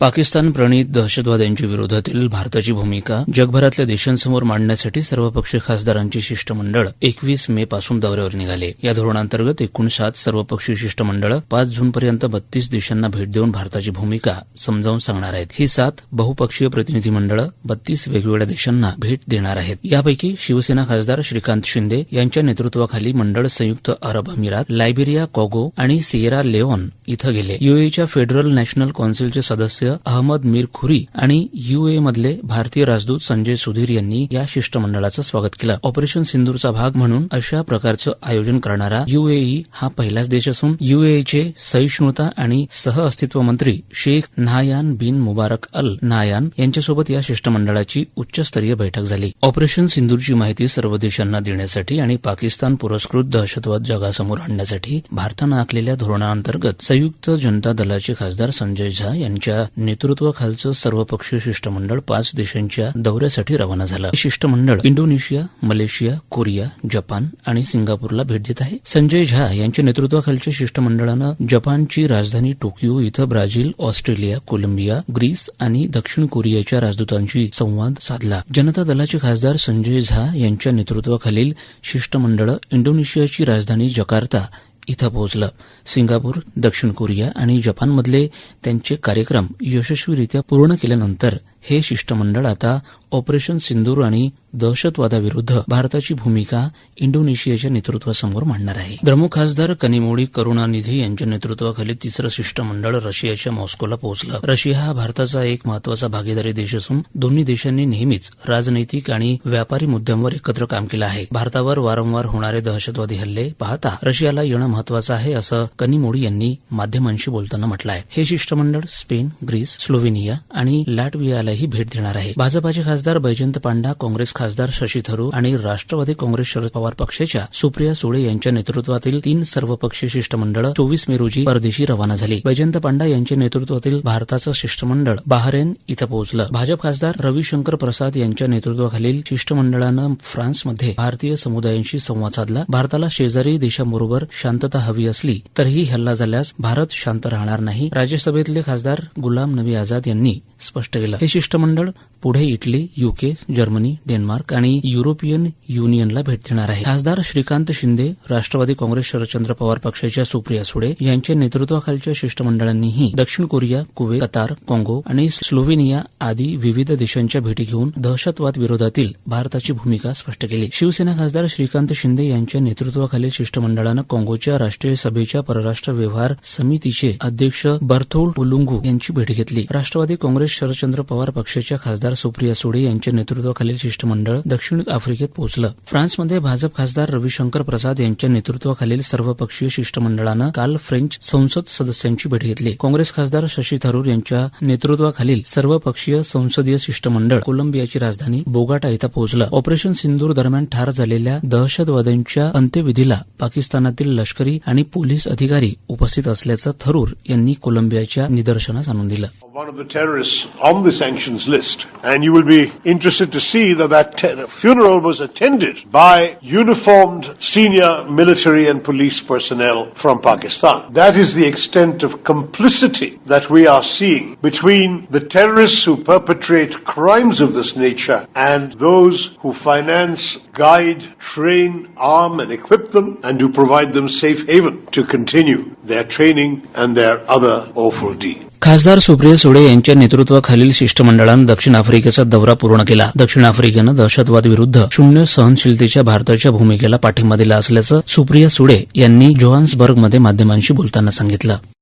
पाकिस्तान प्रणित दहशतवाद्यांच्या विरोधातील भारताची भूमिका जगभरातल्या देशांसमोर मांडण्यासाठी सर्वपक्षीय खासदारांची शिष्टमंडळ एकवीस मे पासून दौऱ्यावर निघाले. या धोरणांतर्गत एकूण सात सर्वपक्षीय शिष्टमंडळ पाच जूनपर्यंत बत्तीस देशांना भेट देऊन भारताची भूमिका समजावून सांगणार आहेत. ही सात बहुपक्षीय प्रतिनिधी मंडळ बत्तीस वेगवेगळ्या देशांना भेट देणार आहेत. यापैकी शिवसेना खासदार श्रीकांत शिंदे यांच्या नेतृत्वाखाली मंडळ संयुक्त अरब अमिरात लायबेरिया कॉगो आणि सिएरा लेओन इथं गेले. युएईच्या फेडरल नॅशनल कौन्सिलचे सदस्य अहमद मीर खुरी आणि युए मधले भारतीय राजदूत संजय सुधीर यांनी या शिष्टमंडळाचं स्वागत केलं. ऑपरेशन सिंदूरचा भाग म्हणून अशा प्रकारचं आयोजन करणारा युएई हा पहिलाच देश असून युएईचे सहिष्णुता आणि सहअस्तित्व मंत्री Sheikh Nahyan bin Mubarak Al Nahyan यांच्यासोबत या शिष्टमंडळाची उच्चस्तरीय बैठक झाली. ऑपरेशन सिंदूरची माहिती सर्व देशांना देण्यासाठी आणि पाकिस्तान पुरस्कृत दहशतवाद जगासमोर आणण्यासाठी भारतानं आखलेल्या धोरणाअंतर्गत संयुक्त जनता दलाचे खासदार संजय झा यांच्या नेतृत्वाखालचं सर्वपक्षीय शिष्टमंडळ पाच देशांच्या दौऱ्यासाठी रवाना झालं. शिष्टमंडळ इंडोनेशिया मलेशिया कोरिया जपान आणि सिंगापूरला भेट देत आहे. संजय झा यांच्या नेतृत्वाखालच्या शिष्टमंडळानं जपानची राजधानी टोकियो इथं ब्राझील ऑस्ट्रेलिया कोलंबिया ग्रीस आणि दक्षिण कोरियाच्या राजदूतांशी संवाद साधला. जनता दलाचे खासदार संजय झा यांच्या नेतृत्वाखालील शिष्टमंडळ इंडोनेशियाची राजधानी जकार्ता इथं पोहोचलं. सिंगापूर दक्षिण कोरिया आणि जपानमधले त्यांचे कार्यक्रम यशस्वीरित्या पूर्ण केल्यानंतर हे शिष्टमंडळ आता ऑपरेशन सिंदूर आणि दहशतवादाविरुद्ध भारताची भूमिका इंडोनेशियाच्या नेतृत्वासमोर मांडणार आहे. द्रमुक खासदार कनिमोडी करुणानिधी यांच्या नेतृत्वाखाली तिसरं शिष्टमंडळ रशियाच्या मॉस्कोला पोहोचलं. रशिया हा भारताचा एक महत्त्वाचा भागीदारी देश असून दोन्ही देशांनी नेहमीच राजनैतिक आणि व्यापारी मुद्द्यांवर एकत्र काम केलं आहे. भारतावर वारंवार होणारे दहशतवादी हल्ले पाहता रशियाला येणं महत्वाचं आहे असं कनिमोडी यांनी माध्यमांशी बोलताना म्हटलं आहे हे शिष्टमंडळ स्पेन ग्रीस स्लोवेनिया आणि लॅटवियालाही भेट देणार आहे. भाजपाचे खासदार बैजंत पांडा काँग्रेस खासदार शशी थरूर आणि राष्ट्रवादी काँग्रेस शरद पवार पक्षाच्या सुप्रिया सुळे यांच्या नेतृत्वातील तीन सर्वपक्षीय शिष्टमंडळ चोवीस मे रोजी परदेशी रवाना झाली. बैजंत पांडा यांच्या नेतृत्वातील भारताचं शिष्टमंडळ बहारेन इथं पोहोचलं. भाजप खासदार रविशंकर प्रसाद यांच्या नेतृत्वाखालील शिष्टमंडळानं फ्रान्समध्ये भारतीय समुदायांशी संवाद साधला. भारताला शेजारी देशांबरोबर शांतता हवी असली तरीही हल्ला झाल्यास भारत शांत राहणार नाही. राज्यसभेतले खासदार गुलाम नबी आझाद यांनी स्पष्ट केलं. हे शिष्टमंडळ पुढे इटली युके जर्मनी डेन्मार्क आणि युरोपियन युनियनला भेट देणार आहे. खासदार श्रीकांत शिंदे राष्ट्रवादी काँग्रेस शरदचंद्र पवार पक्षाच्या सुप्रिया सुळे यांच्या नेतृत्वाखालच्या शिष्टमंडळांनीही दक्षिण कोरिया कुवेत कतार काँगो आणि स्लोवेनिया आदी विविध देशांच्या भेटी घेऊन दहशतवाद विरोधातील भारताची भूमिका स्पष्ट केली. शिवसेना खासदार श्रीकांत शिंदे यांच्या नेतृत्वाखालील शिष्टमंडळानं काँगोच्या राष्ट्रीय सभेच्या परराष्ट्र व्यवहार समितीचे अध्यक्ष बर्थोल्ड उलुंगू यांची भेट घेतली. राष्ट्रवादी काँग्रेस शरदचंद्र पवार पक्षाच्या खासदार सुप्रिया सुळे यांच्या नेतृत्वाखालील शिष्टमंडळ दक्षिण आफ्रिकेत पोहोचलं. फ्रान्समध्ये भाजप खासदार रविशंकर प्रसाद यांच्या नेतृत्वाखालील सर्वपक्षीय शिष्टमंडळानं काल फ्रेंच संसद सदस्यांची भेट घेतली. काँग्रेस खासदार शशी थरूर यांच्या नेतृत्वाखालील सर्वपक्षीय संसदीय शिष्टमंडळ कोलंबियाची राजधानी बोगाटा इथं पोहोचलं. ऑपरेशन सिंदूर दरम्यान ठार झालेल्या दहशतवाद्यांच्या अंत्यविधीला पाकिस्तानातील लष्करी आणि पोलीस अधिकारी उपस्थित असल्याचं थरूर यांनी कोलंबियाच्या निदर्शनास आणून दिलं. And you will be interested to see that that te- funeral was attended by uniformed senior military and police personnel from Pakistan. That is the extent of complicity that we are seeing between the terrorists who perpetrate crimes of this nature and those who finance, guide, train, arm and equip them and who provide them safe haven to continue their training and their other awful deeds. खासदार सुप्रिया सुळे यांच्या नेतृत्वाखालील शिष्टमंडळानं दक्षिण आफ्रिकेचा दौरा पूर्ण केला. दक्षिण आफ्रिकेनं दहशतवाद विरुद्ध शून्य सहनशीलतेच्या भारताच्या भूमिकेला पाठिंबा दिला असल्याचं सुप्रिया सुळे यांनी जोहान्सबर्गमध्ये माध्यमांशी बोलताना सांगितलं.